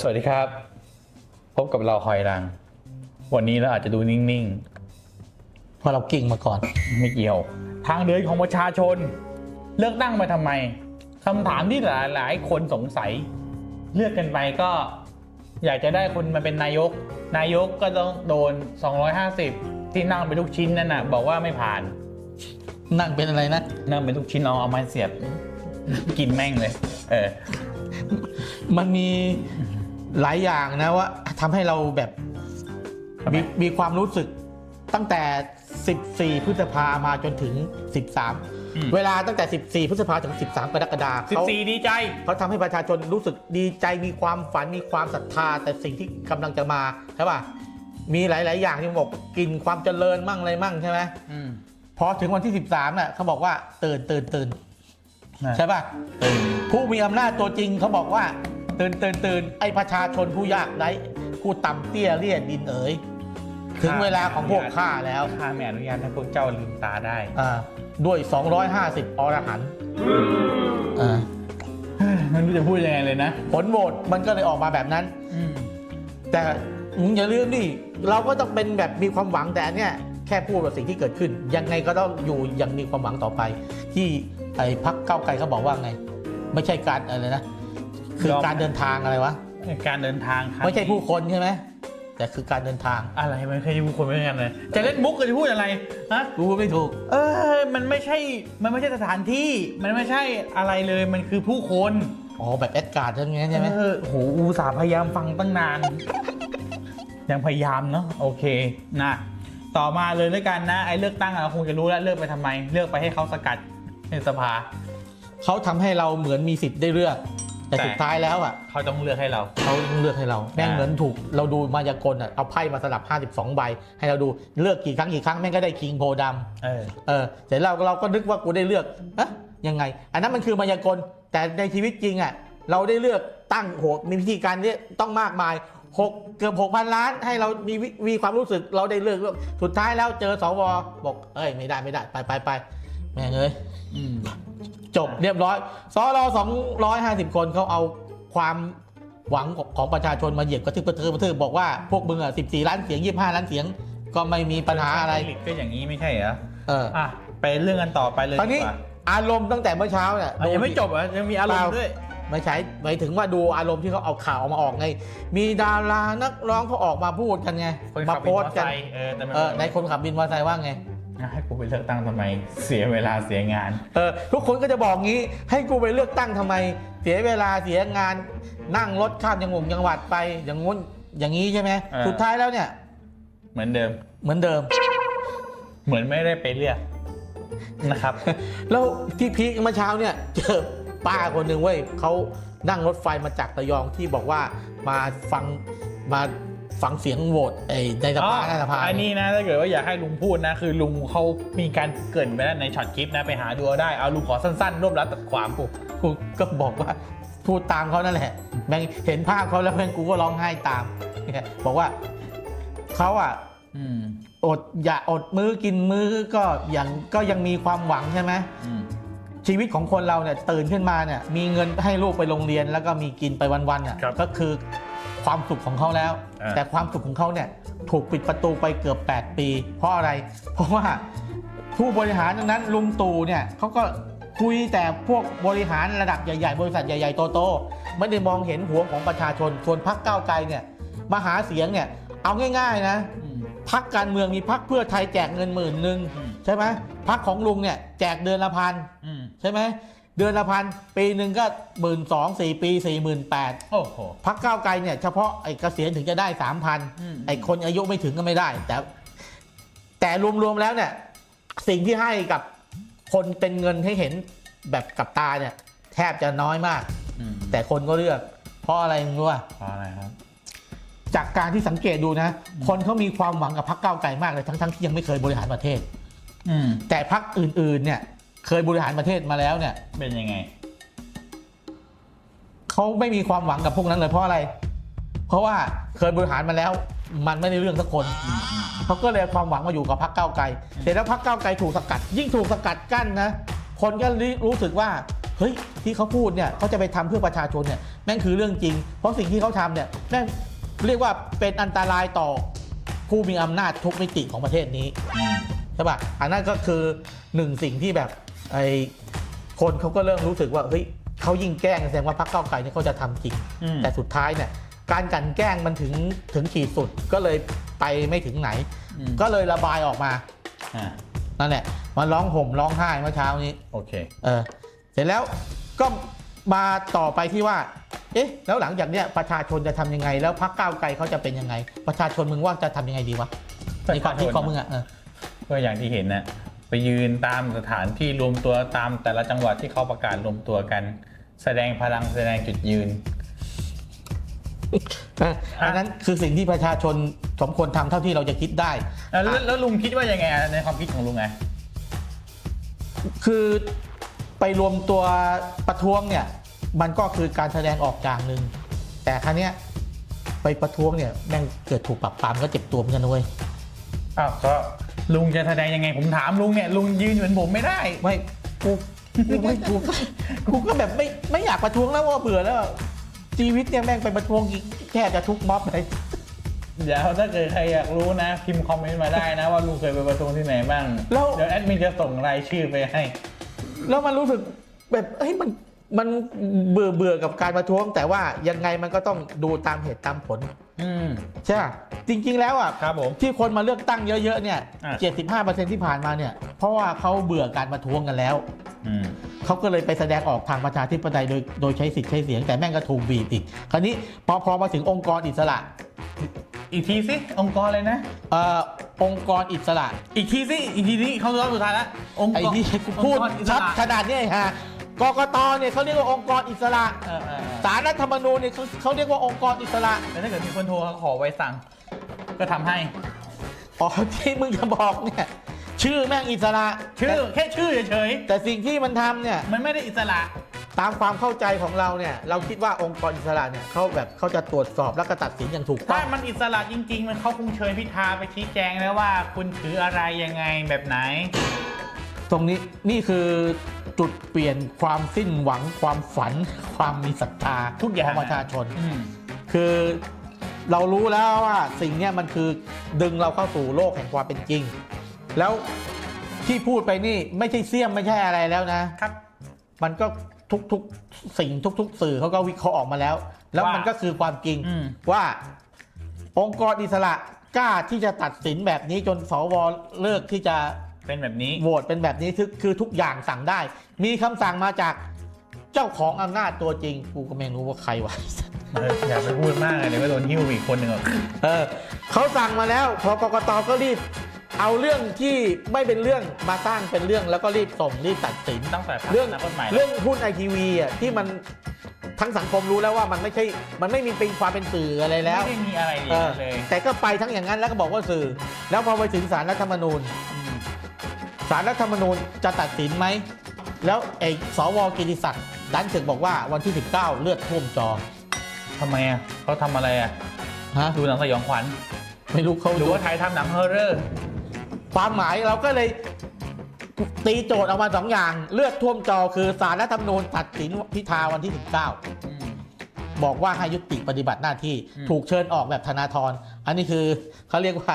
สวัสดีครับ พบกับเราหอยรัง วันนี้เราอาจจะดูนิ่ง เพราะเรากิ่งมาก่อน ๆ ไม่เกี่ยว ทางเดินของประชาชน เลือกตั้งมาทำไมคำถามที่หลายหลายๆคนสงสัย เลือกกันไปก็อยากจะได้คนมาเป็นนายก นายกก็ต้องโดน 250 ที่นั่งเป็นลูกชิ้นนั่นน่ะ บอกว่าไม่ผ่าน นั่งเป็นอะไรนะ นั่งเป็นลูกชิ้นเอาเอาไม้เสียบ กินแม่งเลย เออ มันมี หลายอย่างนะว่าทำให้เราแบบทำไมมีมีความรู้สึกตั้งแต่ 14 พฤษภามาจนถึง อืม 13 เวลาตั้งแต่ 14 พฤษภาถึง 13 กรกฎาคมเขา14ดีใจ เขาทำให้ประชาชนรู้สึกดีใจมีความฝันมีความศรัทธา แต่สิ่งที่กำลังจะมาใช่ป่ะมีหลาย ๆ อย่างที่บอกกินความเจริญมั่งอะไรมั่งใช่ไหมอืมพอถึงวันที่ 13น่ะเขาบอกว่าตื่นตื่นตื่นใช่ป่ะเออผู้มีอำนาจตัวจริงเขาบอกว่า ตื่นตื่นตื่นไอประชาชนผู้ยากไร้ผู้ต่ำเตี้ยเลี่ยดินเอ๋ยถึงเวลาของพวกข้าแล้วข้าไม่อนุญาตให้พวกเจ้าลืมตาได้อ่าด้วย 250 อรหันต์อ่าไม่รู้จะพูดยังไงเลยนะ ผลโหวตมันก็เลยออกมาแบบนั้นอืมแต่มึงอย่าลืมดิเราก็ต้องเป็นแบบมีความหวังแต่อันเนี่ยแค่พูดว่าสิ่งที่เกิดขึ้น ยังไงก็ต้องอยู่อยังมีความหวังต่อไป ที่ไอ้พักเก้าวไกลเขาบอกว่าไง ไม่ใช่การอะไรนะ คือการเดินทางอะไรวะ การเดินทางครั้งไม่ใช่ผู้คนใช่ไหมแต่คือการเดินทางอะไรมันเคยผู้คนไม่เหมือนกันเลยจะเล่นมุกก็จะพูดอะไรฮะรู้ไม่ถูก เออมันไม่ใช่มันไม่ใช่สถานที่ มันไม่ใช่อะไรเลยมันคือผู้คนอ๋อแบบแอดการ์ดใช่ไหมใช่ไหมเออโหอุตส่าห์พยายามฟังตั้งนาน ยังพยายามเนาะโอเคนะต่อมาเลยด้วยกันนะไอ้เลือกตั้งอะเราคงจะรู้แล้วเลือกไปทำไม เลือกไปให้เขาสกัดในสภา เขาทำให้เราเหมือนมีสิทธิ์ได้เลือก แต่แต่สุดท้ายแล้วอะเขาต้องเลือกให้เราเขาต้องเลือกให้เราแม่งเหมือนถูกเราดูมายากลอะเอาไพ่มาสลับ 52 ใบ ให้เราดูเลือกกี่ครั้งกี่ครั้งแม่งก็ได้คิงโพดำเออเออเสร็จแล้วเราก็นึกว่ากูได้เลือกอะยังไง อันนั้นมันคือมายากลแต่ในชีวิตจริงอะเราได้เลือกตั้งโหมีพิธีการเนี้ต้องมากมายหกเกือบหกพันล้านให้เรามีวิมีความรู้สึกเราได้เลือกเลือกสุดท้ายแล้วเจอสวบอก เอ้ยไม่ได้ไม่ได้ไปไปไปแม่งเอ้ยอืม จบเรียบร้อยสรสองร้อยห้าสิบคนเขาเอาความหวังของประชาชนมาเหยียบกระทืบกระทืบกระทืบบอกว่าพวกมึงอะสิบสี่ล้านเสียงยี่ห้าล้านเสียง ก็ไม่มีปัญหาอะไรก็อย่างนี้ไม่ใช่เหรอเอออะไปเรื่องกันต่อไปเลยตอนนี้ดีกว่าอารมณ์ตั้งแต่เมื่อเช้าเนี่ยอะยังไม่จบเหรอะยังมีอารมณ์ด้วยไม่ใช่หมายถึงว่าดูอารมณ์ที่เขาเอาข่าวออกมาออกไง มีดารานักร้องเขาออกมาพูดกันไงคนมาขับโพบินมสอต์ไซกันค์เออแต่มันเออในคนขับบินมอเตอร์ไซค์ว่าไง ให้กูไปเลือกตั้งทำไม เสียเวลาเสียงาน เออทุกคนก็จะบอกงี้ ให้กูไปเลือกตั้งทำไม เสียเวลาเสียงาน นั่งรถข้ามจังหวัดจังหวัดไปอย่างงู้นอย่างนี้ใช่ไหมเออ สุดท้ายแล้วเนี่ยเหมือนเดิม เหมือนเดิม เหมือนไม่ได้ไปเลือกนะครับ แล้วที่พีคเมื่อเช้าเนี่ยเจอป้าคนหนึ่งเว้ยเขานั่งรถไฟมาจากระยองที่บอกว่ามาฟังมา ฟังเสียงโหวตไอ้ในสภาในสภาอันนี้นะถ้าเกิดว่าอยากให้ลุงพูดนะ คือลุงเขามีการเกรินไปแล้วในช็อตคลิปนะไปหาดูเอาได้เอาลุงขอสั้นๆ รวบรัดตัดความกูกูก็บอกว่าพูดตามเขานั่นแหละแม่งเห็นภาพเขาแล้วแม่งกูก็ร้องไห้ตามเนี่ยบอกว่าเขาอะอืมอดอย่าอดมื้อกินมื้อก็ยังก็ยังมีความหวังใช่ไหมอืมชีวิตของคนเราเนี่ยตื่นขึ้นมาเนี่ยมีเงินให้ลูกไปโรงเรียน แล้วก็มีกินไปวันๆอะก็คือ ความสุขของเขาแล้วแต่ความสุขของเขาเนี่ยถูกปิดประตูไปเกือบ 8 ปี เพราะอะไร เพราะว่าผู้บริหารดังนั้นลุงตู่เนี่ยเขาก็คุยแต่พวกบริหารระดับใหญ่ ๆ บริษัทใหญ่ ๆ โตๆไม่ได้มองเห็นหัวของประชาชนส่วนพรรคก้าวไกลเนี่ยมาหาเสียงเนี่ยเอาง่ายๆนะ อืม พักการเมืองมีพักเพื่อไทยแจกเงินหมื่นหนึ่งอืม ใช่ไหมพักของลุงเนี่ยแจกเดือนละพันอืม ใช่ไหม เดือนละพันปีหนึ่งก็หมื่นสองสี่ปีสี่หมื่นแปดโอ้โหพักก้าวไกลเนี่ยเฉพาะไอ้เกษียณถึงจะได้สามพันอืมไอ้คนอายุไม่ถึงก็ไม่ได้ แต่แต่รวมๆแล้วเนี่ย สิ่งที่ให้กับคนเป็นเงินให้เห็นแบบกับตาเนี่ย แทบจะน้อยมากอืมแต่คนก็เลือก เพราะอะไรมึงรู้ป่ะเพราะอะไรครับ จากการที่สังเกตดูนะ คนเขามีความหวังกับพรรคก้าวไกลมากเลยทั้งๆที่ยังไม่เคยบริหารประเทศอืมแต่พรรคอื่นๆเนี่ย เคยบริหารประเทศมาแล้วเนี่ยเป็นยังไง เขาไม่มีความหวังกับพวกนั้นเลยเพราะอะไร เพราะว่าเคยบริหารมาแล้ว มันไม่ได้เรื่องสักคนอืมอืมเขาก็เลยเอาความหวังมาอยู่กับพรรคก้าวไกลแต่แล้วพรรคก้าวไกลถูกสกัด ยิ่งถูกสกัดกั้นนะคนก็รู้สึกว่าเฮ้ยที่เขาพูดเนี่ยเขาจะไปทำเพื่อประชาชนเนี่ยแม่งคือเรื่องจริง เพราะสิ่งที่เขาทำเนี่ยแม่งเรียกว่าเป็นอันตรายต่อผู้มีอำนาจทุกมิติของประเทศนี้อืมใช่ปะอันนั้นก็คือหนึ่งสิ่งที่แบบ ไอ้คนเขาก็เริ่มรู้สึกว่าเฮ้ยเขายิ่งแกล้งแสดงว่าพรรคเก้าวไกลเนี่ยเขาจะทำจริง อืม แต่สุดท้ายเนี่ยการกลันแกล้งมันถึงถึงขีดสุดก็เลยไปไม่ถึงไหน อืม ก็เลยระบายออกมาอ่านั่นแหละมาร้องห่มร้องไห้เมื่อเช้านี้ โอเค เออเสร็จแล้วก็มาต่อไปที่ว่า เอ๊ะ แล้วหลังจากเนี้ยประชาชนจะทำยังไง แล้วพรรคก้าวไกลเขาจะเป็นยังไง ประชาชนมึงว่าจะทำยังไงดีวะในความคิดของมึงอะเออ ก็อย่างที่เห็นนะไป ยืนตามสถานที่รวมตัวตามแต่ละจังหวัดที่เขาประกาศรวมตัวกัน แสดงพลังแสดงจุดยืนอะอันนั้นคือสิ่งที่ประชาชนสมควรทำเท่าที่เราจะคิดได้ แล้วแล้วแล้วลุงคิดว่ายังไงอะในความคิดของลุงไง คือไปรวมตัวประท้วงเนี่ยมันก็คือการแสดงออกอย่างหนึ่งแต่ครั้งเนี้ยไปประท้วงเนี่ยแม่งเกิดถูกปรับปรามก็เจ็บตัวเหมือนกันนะเว้ย อ้าวก็ ลุงจะแสดงยังไงผมถามลุงเนี่ยลุงยืนเหมือนผมไม่ได้ ไม่กูกูไม่กูก็กูก็แบบไม่ไม่อยากประท้วงแล้วว่าเบื่อแล้วชีวิตเนี่ยแม่งไปประท้วงอีกแค่จะทุกม็อบเลยเดี๋ยวถ้าเกิดใครอยากรู้นะพิมพ์คอมเมนต์มาได้นะ ว่าลุงเคยไปประท้วงที่ไหนบ้างแล้วเดี๋ยวแอดมินจะส่งรายชื่อไปให้ แล้วมันรู้สึกแบบเฮ้ยมัน มันเบื่อเบื่อกับการประท้วง แต่ว่ายังไงมันก็ต้องดูตามเหตุตามผลอืม ใช่ป่ะจริง ๆ แล้วอะครับผมที่คนมาเลือกตั้งเยอะ ๆ เนี่ย อะเจ็ดสิบห้าเปอร์เซ็นที่ผ่านมาเนี่ย เพราะว่าเขาเบื่อการประท้วงกันแล้ว อืม เขาก็เลยไปแสดงออกทางประชาธิปไตยโดยโดยใช้สิทธิ์ใช้เสียงแต่แม่งก็ถูกบีบอีก คราวนี้พอพอมาถึงองค์กรอิสระอีกทีสิองค์กรเลยนะ เอ่อองค์กรอิสระอีกทีสิอีกทีนี้เขารอบสุดท้ายแล้วองค์กรไอ้ที่กูพูดองค์กรอิสชัดระขนาดเนี้ยฮะ กกตเนี่ยเขาเรียกว่าองค์กรอิสระเออเออเออสารรัฐธรรมนูญเนี่ยเขาเขาเรียกว่าองค์กรอิสระแล้วถ้าเกิดมีคนโทรเขาขอไว้สั่ง ก็ทำให้ อ๋อที่มึงจะบอกเนี่ยชื่อแม่งอิสระชื่อแต่แค่ชื่อเฉยแต่สิ่งที่มันทำเนี่ย ๆมันไม่ได้อิสระ ตามความเข้าใจของเราเนี่ย เราคิดว่าองค์กรอิสระเนี่ยเขาแบบเขาจะตรวจสอบแล้วก็ตัดสินอย่างถูกต้ถ้าองมันอิสระจริง ๆ มันเขาคงเชิญพิธาไปชี้แจงแล้วว่า คุณถืออะไรยังไงแบบไหน ตรงนี้นี่คือ จุดเปลี่ยนความสิ้นหวังความฝัน ความมีศรัทธาทุกอย่างของประชาชน อืม คือเรารู้แล้วว่าสิ่งเนี้ยมันคือดึงเราเข้าสู่โลกแห่งความเป็นจริง แล้วที่พูดไปนี่ไม่ใช่เสี้ยมไม่ใช่อะไรแล้วนะครับ มันก็ทุกๆสิ่งทุก ๆ สื่อเขาก็วิเคราะห์ออกมาแล้ว แล้วว่ามัมันก็คือความจริงอืม ว่าองค์กรอิสระกล้าที่จะตัดสินแบบนี้จนสวเลิกที่จะ เป็นแบบนี้ โหวตเป็นแบบนี้คือคือทุกอย่างสั่งได้ มีคำสั่งมาจากเจ้าของอำนาจตัวจริง กูก็ไม่รู้ว่าใครวะ เอออย่าไปพูดมากเลยเดี๋ยวก็โดนหิ้วอีกคนหนึ่งหรอกเออเขาสั่งมาแล้ว พอกกตก็รีบ เอาเรื่องที่ไม่เป็นเรื่องมาสร้างเป็นเรื่องแล้วก็รีบส่งรีบตัดสิน ตั้งแต่พรรคเรื่อง อนาคตใหม่เรื่องหุ้นไอทีวีอะที่มันทั้งสังคมรู้แล้วว่ามันไม่ใช่ มันไม่มีเป็นความเป็นสื่ออะไรแล้ว ไม่ได้มีอะไรเออเลยแต่ก็ไปทั้งอย่างนั้นแล้วก็บอกว่าสื่อ แล้วพอไปถึงสารรัฐธรรมนูญ อืม สารรัฐธรรมนูญจะตัดสินไหม แล้วไอ้สวกิติศักดิ์ดันถึงบอกว่าวันที่ 19 เลือดท่วมจอ ทำไมอะเขาทำอะไรอะฮะดูหนังสยองขวัญไม่รู้เขาหรือดูว่าไทยทำหนังฮอร์เรอร์ความหมายเราก็เลยตีโจทย์ออกมาสองอย่าง เลือดท่วมจอคือสารรัฐธรรมนูญตัดสินพิธาวันที่ 19 บอกว่าให้ยุติปฏิบัติหน้าที่อืมถูกเชิญออกแบบธนาธรอันนี้คือเขาเรียกว่า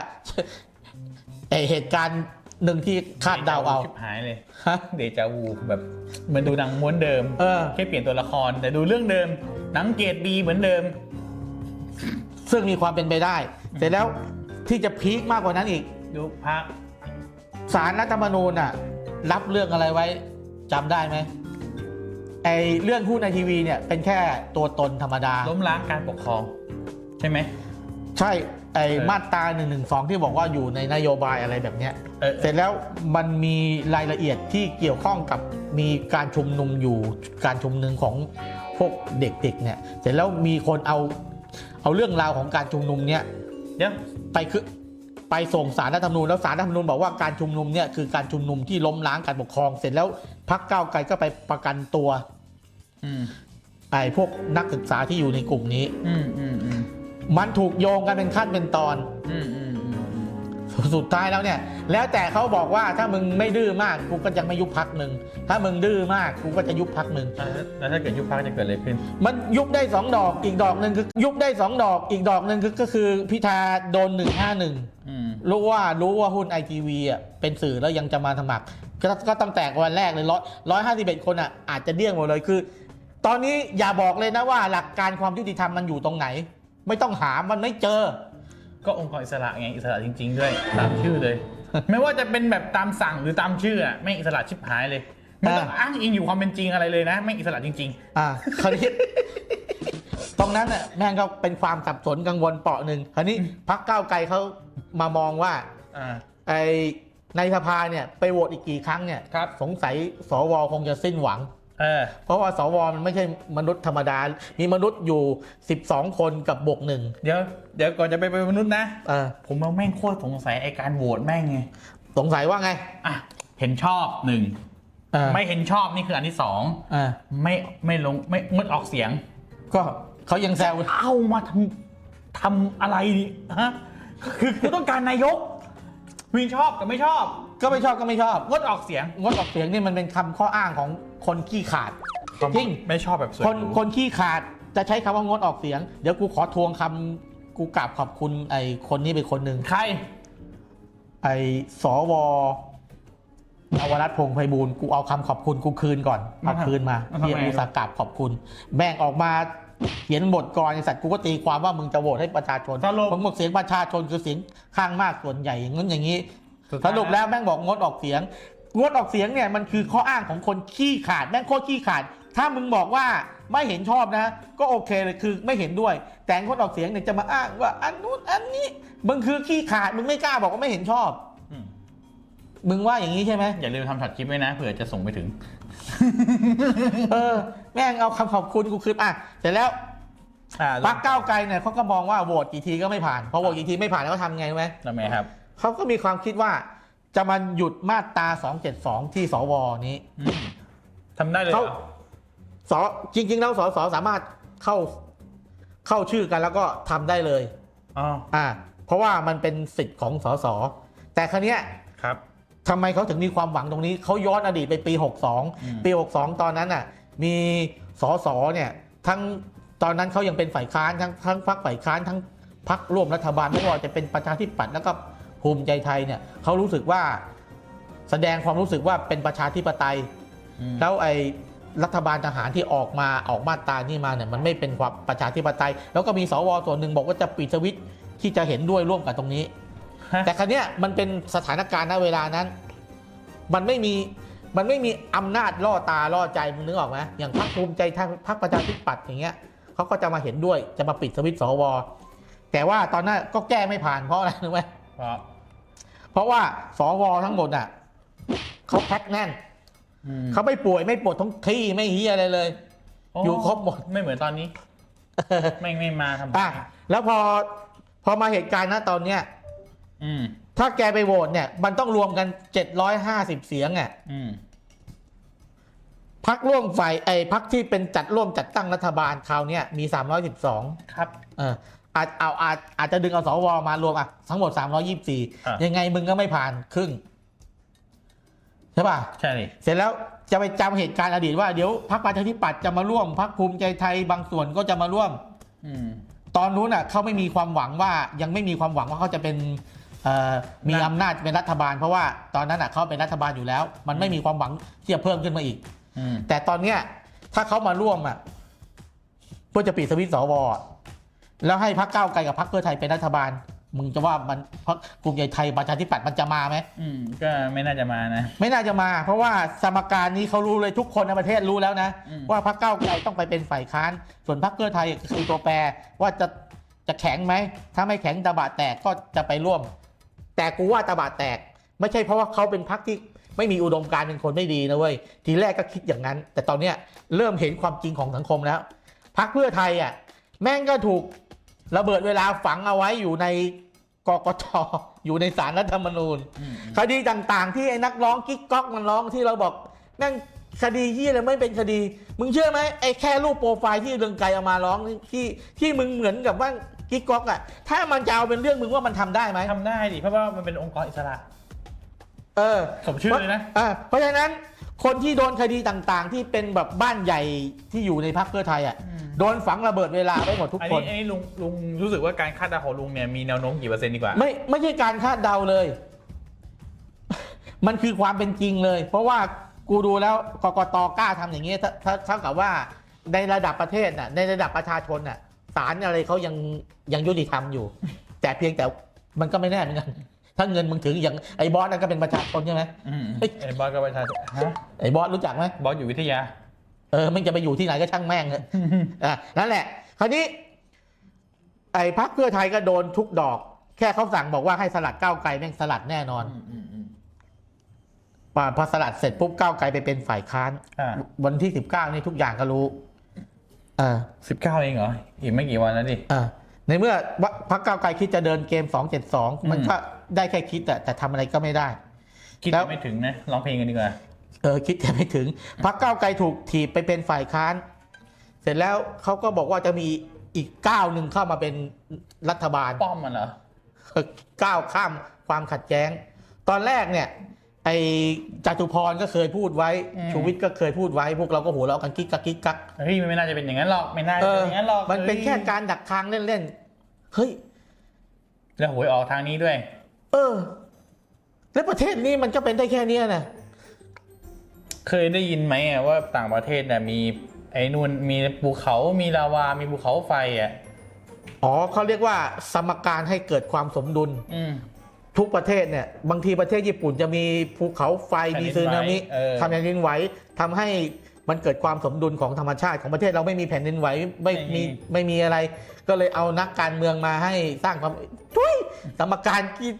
ไอเหตุการณ์ หนึ่งที่คาดเดาเอาชิบหายเลยฮะเดจาวูแบบเหมันดูหนังม้วนเดิมเออแค่เปลี่ยนตัวละครแต่ดูเรื่องเดิม หนังเกรดบีเหมือนเดิม ซึ่งมีความเป็นไปได้ เสร็จแล้วที่จะพีคมากกว่านั้นอีกดูพักสารรัฐธรรมนูญน่ะ รับเรื่องอะไรไว้จำได้ไหมไอเรื่องหุ้นในทีวีเนี่ยเป็นแค่ตัวตนธรรมดา ล้มล้างการปกครอง ใช่ไหม ใช่ ไอเออมาตรา1นึที่บอกว่าอยู่ในนโยบายอะไรแบบเนี้ยเออ เสร็จแล้วมันมีรายละเอียดที่เกี่ยวข้องกับมีการชุมนุมอยู่การชุมนุมของพวกเด็กๆเนี่ยเสร็จแล้วมีคนเอาเอาเรื่องราวของการชุมนุมเนี่ยเดี๋ยวไปคือไปส่งสารรัฐธรรมนูญแล้วสารรัฐธรรมนูญบอกว่าการชุมนุมเนี่ยคือการชุมนุมที่ล้มล้างการปกครอง เสร็จแล้วพักก้าวไกลก็ไปประกันตัวอืมไอ้พวกนักศึกษาที่อยู่ในกลุ่มนี้ อืมอืมอืม มันถูกโยงกันเป็นขั้นเป็นตอน อืมอืมอืมอืมเสุดท้ายแล้วเนี่ย แล้วแต่เขาบอกว่าถ้ามึงไม่ดื้อมากกูก็จะไม่ยุบพักหนึ่งถ้ามึงดื้อมากกูก็จะยุบพักหนึ่งแล้วถ้าเกิดยุบพักจะเกิดอะไรขึ้น มันยุบได้สองดอกอีกดอกหนึ่งคือยุบได้สองดอกอีกดอกหนึ่งคือก็คือพิธาโดนหนึ่งห้าหนึ่งอืม รู้ว่ารู้ว่าหุ้นไอทีวีอะเป็นสื่อแล้วยังจะมาสมัคร ก็ก็ตั้งแต่วันแรกเลยร้อยร้อยห้าสิบเอ็ดคนอะอาจจะเดี้ยงหมดเลยคือ ตอนนี้อย่าบอกเลยนะว่าหลักการความยุติธรรมมันอยู่ตรงไหน ไม่ต้องหามันไม่เจอ ก็องค์กรอิสระไงอิสระจริง ๆ ด้วย ตามชื่อเลย ไม่ว่าจะเป็นแบบตามสั่งหรือตามชื่ออะไม่งอิสระชิบหายเลยไม่ต้องอ้างอิงอยู่ความเป็นจริงอะไรเลยนะ ไม่งอิสระจริงอ่าคราวนี้ตรงนั้นน่ะแม่งก็เป็นความสับสนกังวลเปราะหนึ่งคราวนี้พักก้าวไกลเขามามองว่าๆอ่า ไอในสภาเนี่ยไปโหวตอีกกี่ครั้งเนี่ยครับ สงสัยสวคงจะสิ้นหวัง เออเพราะว่าสวมันไม่ใช่มนุษย์ธรรมดา มีมนุษย์อยู่ 12 คนกับบวกหนึ่งเดี๋ยวเดี๋ยวก่อนจะไปเป็นมนุษย์นะเออผมว่าแม่งโคตรสงสัยไอการโหวตแม่งไงสงสัยว่าไงอะเห็นชอบหนึ่งเออไม่เห็นชอบนี่คืออันที่สองเออไม่ไม่ลงไม่งดออกเสียง ก็เขายังแซวเอามาทำทำอะไรนี่ฮะคือคือต้องการนายกวินชอบกับไม่ชอบ ก็ไม่ชอบก็ไม่ชอบ งดออกเสียง งดออกเสียงนี่มันเป็นคำข้ออ้างของ คนขี้ขาดจริงไม่ชอบแบบสวยคนหรูคนขี้ขาดจะใช้คำว่างดออกเสียง เดี๋ยวกูขอทวงคำกูกราบขอบคุณไอ้คนนี้ไปคนหนึ่งใคร ไอ้สวนวรัตน์พงษ์ไพบูลย์กูเอาคำขอบคุณกูคืนก่อนเอาคืนมาทำไม เรียกอุตสาหกราบขอบคุณแบ่งออกมาเขียนบทกรไอ้สัตว์กูก็ตีความว่ามึงจะโหวตให้ประชาชนสรุป ผมบอกเสียงประชาชนคือเสียงข้างมากส่วนใหญ่อย่างนั้นอย่างนี้สุดสท้ายรุปแล้วแม่งบอกงดออกเสียง งดออกเสียงเนี่ยมันคือข้ออ้างของคนขี้ขาดแม่งโคตรขี้ขาด ถ้ามึงบอกว่าไม่เห็นชอบนะ ก็โอเคเลยคือไม่เห็นด้วย แต่งดออกเสียงเนี่ยจะมาอ้างว่าอันนู้นอันนี้มึงคือขี้ขาดมึงไม่กล้าบอกว่าไม่เห็นชอบอืม มึงว่าอย่างนี้ใช่ไหมอย่าลืมทำช็อตคลิปไว้นะเผื่อจะส่งไปถึง เออ แม่งเอาคำขอบคุณกูคืนอะเสร็จแล้ว อ่าพรรคก้าวไกลเนี่ยเขาก็มองว่าโหวตกี่ทีก็ไม่ผ่าน พอโหวตกี่ทีไม่ผ่านแล้วเขาทำไงรู้ไหมทำไมครับ เขาก็มีความคิดว่า จะมาหยุดมาตรา 272 ที่สวนี้อืมทำได้เลยเหรเขาอสจริง ๆ แล้วสสสามารถเข้าเข้าชื่อกันแล้วก็ทำได้เลย อ๋ออ่า เพราะว่ามันเป็นสิทธิ์ของสสแต่ครั้นี้ยครับ ทำไมเขาถึงมีความหวังตรงนี้ เขาย้อนอดีตไปปี อืม 62 ปี 62 ตอนนั้นน่ะ มีสสเนี่ยทั้งตอนนั้นเขายังเป็นฝ่ายค้านทั้งทั้งพรรคฝ่ายค้านทั้งพรรคร่วมรัฐบาลไม่ว่าจะเป็นประชาธิปัตย์แล้วก็ ภูมิใจไทยเนี่ยเขารู้สึกว่าแสดงความรู้สึกว่าเป็นประชาธิปไตยอืมแล้วไอ้รัฐบาลทหารที่ออกมาออกมาตรานี่มาเนี่ยมันไม่เป็นความประชาธิปไตย แล้วก็มีสวส่วนหนึ่งบอกว่าจะปิดสวิตช์ที่จะเห็นด้วยร่วมกับตรงนี้ฮะแต่ครั้นี้ยมันเป็นสถานการณ์ณเวลานั้น มันไม่มีมันไม่มีอำนาจล่อตาล่อใจมึงนึกออกไหมอย่างพรรคภูมิใจไทยพรรคประชาธิปัตย์อย่างเงี้ยเขาก็จะมาเห็นด้วยจะมาปิดสวิตช์สวแต่ว่าตอนนั้นก็แก้ไม่ผ่านเพราะอะไรรู้ไหม เพราะเพราะว่าสวทั้งหมดอะเขาแพ็คแน่นอืมเขาไม่ป่วยไม่ปวดท้องที่ไม่เฮียอะไรเลย อยู่ครบหมด ไม่เหมือนตอนนี้ ไม่งไม่มาทำอะแล้วพอพอมาเหตุการณ์นะตอนเนี้ย อืม ถ้าแกไปโหวตเนี่ย มันต้องรวมกัน 750 เสียงอะอืม พักร่วมฝ่ายไอ้พักที่เป็นจัดร่วมจัดตั้งรัฐบาลคราวเนี้ยมี 312 ครับ เออ อาจเอาอาจอาจจะดึงเอาสวมารวมอะทั้งหมด อะ 324 ยังไงมึงก็ไม่ผ่านครึ่ง ใช่ป่ะ ใช่เลยเสร็จแล้วจะไปจำเหตุการณ์อดีตว่าเดี๋ยวพรรคประชาธิปัตย์จะมาร่วมพรรคภูมิใจไทยบางส่วนก็จะมาร่วม อืม ตอนนู้นอะเขาไม่มีความหวังว่ายังไม่มีความหวังว่าเขาจะเป็นเอ่อมีนะอำนาจเป็นรัฐบาล เพราะว่าตอนนั้นอะเขาเป็นรัฐบาลอยู่แล้ว มันไม่มีความหวังที่จะเพิ่มขึ้นมาอีก อืม แต่ตอนเนี้ยถ้าเขามาร่วมอะเพื่อจะปิดสวิตช์สวอะ แล้วให้พรรคก้าวไกลกับพรรคเพื่อไทยเป็นรัฐบาล มึงจะว่ามันพรรคภูมิใจไทยประชาธิปัตย์มันจะมาไหมอืมก็ไม่น่าจะมานะ ไม่น่าจะมา เพราะว่าสมการนี้เขารู้เลยทุกคนในประเทศรู้แล้วนะ อืม ว่าพรรคก้าวไกลต้องไปเป็นฝ่ายค้าน ส่วนพรรคเพื่อไทยคือตัวแปรว่าจะจะแข็งไหมถ้าไม่แข็งตะบะแตกก็จะไปร่วม แต่กูว่าตะบะแตก ไม่ใช่เพราะว่าเขาเป็นพรรคที่ไม่มีอุดมการณ์เป็นคนไม่ดีนะเว้ยทีแรกก็คิดอย่างนั้น แต่ตอนเนี้ยเริ่มเห็นความจริงของสังคมแล้ว พรรคเพื่อไทยอะแม่งก็ถูก ระเบิดเวลาฝังเอาไว้อยู่ในกกตอยู่ในสารรัฐธรรมนูญอืมคดีต่างๆ ที่ไอ้นักร้องกิ๊กก๊อกมันร้องที่เราบอกนั่งคดีที่อะไรไม่เป็นคดี มึงเชื่อไหมไอ้แค่รูปโปรไฟล์ที่เรืองไกรเอามาร้องที่ที่มึงเหมือนกับว่ากิ๊กก๊อกอะถ้ามันจะเอาเป็นเรื่องมึงว่ามันทำได้ไหมทำได้ดิเพราะว่ามันเป็นองค์กรอิสระ เออสมชื่อเลยนะเออเพราะฉะนั้นคนที่โดนคดีต่างๆ ที่เป็นแบบบ้านใหญ่ที่อยู่ในพรรคเพื่อไทยอะอืม โดนฝังระเบิดเวลาไปหมดทุกอันคนี้นอันนี้ลุงลุงรู้สึกว่าการคาดเดาของลุงเนี่ยมีแนวโน้มกี่เปอร์เซ็นต์ดีกว่า ไม่ไม่ใช่การคาดเดาเลย มันคือความเป็นจริงเลย เพราะว่ากูดูแล้วกกตกล้าทำอย่างนี้ถ้าถ้าเท่ากับว่าในระดับประเทศน่ะ ในระดับประชาชนน่ะศาลอะไรเขายังยังยุติธรรมอยู่ แต่เพียงแต่มันก็ไม่แน่เหมือนกันถ้าเงินมึงถึงอย่างไอ้บอสนั่นก็เป็นประชาชนใช่ไหมอืมเฮ้ยไอ้บอสก็ประชาชนฮะไอ้บอสรู้จักไหมบอสอยู่วิทยา เออมันจะไปอยู่ที่ไหนก็ช่างแม่งเลยอะนั่นแหละ คราวนี้ ไอ้พักเพื่อไทยก็โดนทุกดอก แค่เขาสั่งบอกว่าให้สลัดก้าวไกลแม่งสลัดแน่นอนอืมอืมอืมพอพอสลัดเสร็จปุ๊บก้าวไกลไปเป็นฝ่ายค้านอ่าวันที่สิบเก้านี่ทุกอย่างก็รู้อ่าสิบเก้าเองเหรอ อีกไม่กี่วันแล้วดิอ่าในเมื่อว่าพักก้าวไกลคิดจะเดินเกมสองเจ็ดสองมันก็ได้แค่คิดอะแต่ทำอะไรก็ไม่ได้ คิดแล้วไม่ถึงนะร้องเพลงกันดีกว่า เออคิดแต่ไม่ถึงพักเก้าวไกลถูกถีบไปเป็นฝ่ายค้าน เสร็จแล้วเขาก็บอกว่าจะมีอีกก้าวหนึ่งเข้ามาเป็นรัฐบาลป้อมมันเหรอก้าวข้ามความขัดแย้ง ตอนแรกเนี่ย ไอ้จตุพรก็เคยพูดไว้อืมชูวิทย์ก็เคยพูดไว้ พวกเราก็หัวเราะกันกิ๊กกักกิ๊กกักเฮ้ยมันไม่น่าจะเป็นอย่างนั้นหรอกไม่น่าเอจะเป็นออย่างนั้นหรอกมันเป็นแค่การดักทางเล่นๆเฮ้ยแล้วหวยออกทางนี้ด้วย เออ แล้วประเทศนี้มันก็เป็นได้แค่เนี้ยนะ เคยได้ยินไหมอะว่าต่างประเทศเนี่ยมีไอ้นู่นมีภูเขา มีลาวา มีภูเขาไฟอะ อ๋อเขาเรียกว่าสมการให้เกิดความสมดุลอืมทุกประเทศเนี่ยบางทีประเทศญี่ปุ่นจะมีภูเขาไฟแผ่นดิมีนซึนามิไหวเออทำแผ่นดินไหวทำให้มันเกิดความสมดุลของธรรมชาติของประเทศเราไม่มีแผ่นดินไหวไม่มีไม่มีอะไร ก็เลยเอานักการเมืองมาให้สร้างความทุยสมการคิด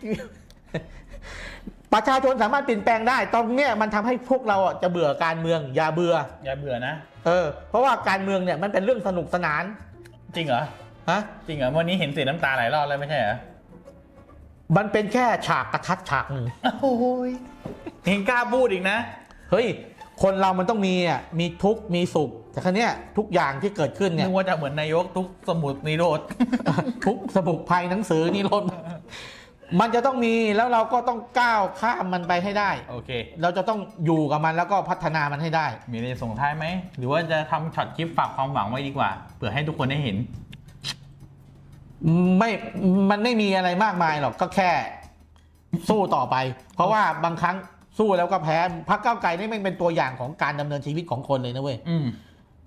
ประชาชนสามารถเปลี่ยนแปลงได้ ตรงเนี้ยมันทำให้พวกเราอะจะเบื่อการเมืองอย่าเบื่อ อย่าเบื่อนะ เออ เพราะว่าการเมืองเนี่ยมันเป็นเรื่องสนุกสนาน จริงเหรอ ฮะ จริงเหรอ วันนี้เห็นเสียน้ำตาหลายรอบแล้วไม่ใช่เหรอ มันเป็นแค่ฉากกระทัดฉากหนึ่งโอ้ยเห็นกล้าพูดอีกนะ เฮ้ย คนเรามันต้องมีอะ มีทุกข์มีสุข แต่ครั้เนี้ยทุกอย่างที่เกิดขึ้นเนี่ยนึกว่าจะเหมือนนายกทุกสมุดนิโรธ ทุกสมุกภัยหนังสือนี่ลด มันจะต้องมีแล้วเราก็ต้องก้าวข้ามมันไปให้ได้ โอเค เราจะต้องอยู่กับมันแล้วก็พัฒนามันให้ได้ มีอะไรจะส่งท้ายไหม หรือว่าจะทำช็อตคลิปฝากความหวังไว้ดีกว่าเผื่อให้ทุกคนได้เห็น ไม่ มันไม่มีอะไรมากมายหรอกก็แค่ สู้ต่อไป เพราะว่าบางครั้งสู้แล้วก็แพ้พักเก้าวไกลนี่แม่งเป็นตัวอย่างของการดำเนินชีวิตของคนเลยนะเว้ย อืม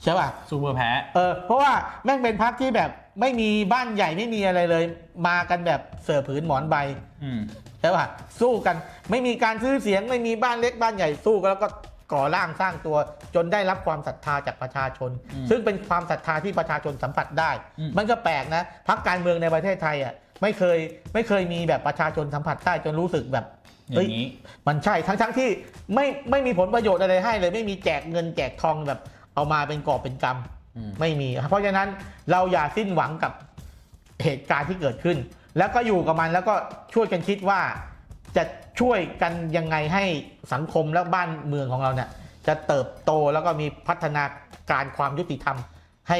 ใช่ป่ะ ซูเปอร์แพ้เออเพราะว่าแม่งเป็นพักที่แบบไม่มีบ้านใหญ่ไม่มีอะไรเลย มากันแบบเสือผืนหมอนใบอืมใช่ป่ะสู้กันไม่มีการซื้อเสียงไม่มีบ้านเล็กบ้านใหญ่สู้กันแล้วก็ก่อร่างสร้างตัวจนได้รับความศรัทธาจากประชาชนอืมซึ่งเป็นความศรัทธาที่ประชาชนสัมผัสได้อืมมันก็แปลกนะพักการเมืองในประเทศไทยอะไม่เคยไม่เคยมีแบบประชาชนสัมผัสได้จนรู้สึกแบบอเฮ้ยย่างนี้ มันใช่ทั้งทั้งที่ไม่ไม่มีผลประโยชน์อะไรให้เลย ไม่มีแจกเงินแจกทองแบบ เอามาเป็นกอบเป็นกำอืมไม่มี เพราะฉะนั้นเราอย่าสิ้นหวังกับเหตุการณ์ที่เกิดขึ้น แล้วก็อยู่กับมันแล้วก็ช่วยกันคิดว่า จะช่วยกันยังไงให้สังคมและบ้านเมืองของเราเนี่ยจะเติบโตแล้วก็มีพัฒนาการความยุติธรรม ให้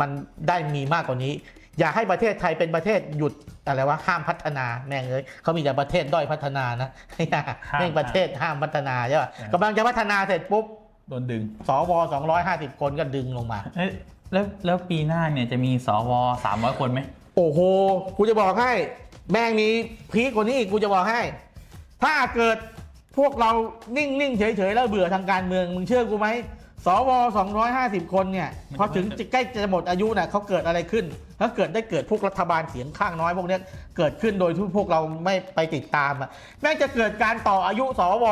มันได้มีมากกว่านี้ อย่าให้ประเทศไทยเป็นประเทศหยุดอะไรวะห้ามพัฒนาแม่งเลยเขามีแต่ประเทศด้อยพัฒนานะห้ามแม่งประเทศห้ามพัฒนาใช่ป่ะใช่กำลังจะพัฒนาเสร็จปุ๊บ โดนดึง สว250คนก็ดึงลงมา เอ้ยแล้วแล้วปีหน้าเนี่ยจะมีสวสามร้อยคนไหมโอ้โห กูจะบอกให้ แม่งมีพีคกว่านี้อีกกูจะบอกให้ ถ้าเกิดพวกเรานิ่ง ๆ เฉย ๆ แล้วเบื่อทางการเมือง มึงเชื่อกูไหม สว250 คนเนี่ยพอถึงจะใกล้จะหมดอายุน่ะเขาเกิดอะไรขึ้น ถ้าเกิดได้เกิดพวกรัฐบาลเสียงข้างน้อยพวกเนี้ยเกิดขึ้นโดยที่พวกเราไม่ไปติดตามอะแม่งจะเกิดการต่ออายุสว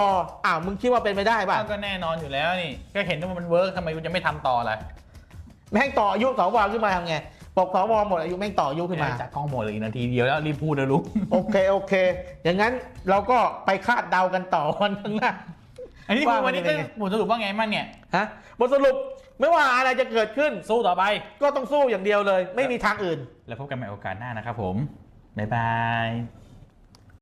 อ้าวมึงคิดว่าเป็นไปได้ป่ะก็แน่นอนอยู่แล้วนี่ ก็เห็นว่ามันเวิร์กทำไมคุณจะไม่ทำต่อล่ะแม่งต่ออายุสวขึ้นมาทำไงบอกสวหมดอายุแม่งต่ออายุขึ้นมา จากกล้องหมดเลยอีกนาทีเดียวแล้วรีบพูดแล้วรู้โอเค โอเค อย่างนั้นเราก็ไปคาดเดากันต่อวันข้างหน้า อันนี้ว่าวันนี้มันก็เป็นไงบทสรุปว่าไงบ้างเนี่ยฮะบทสรุปไม่ว่าอะไรจะเกิดขึ้นสู้ต่อไป ก็ต้องสู้อย่างเดียวเลย ไม่มีทางอื่น แล้วพบกันใหม่โอกาสหน้านะครับผมบ๊ายบาย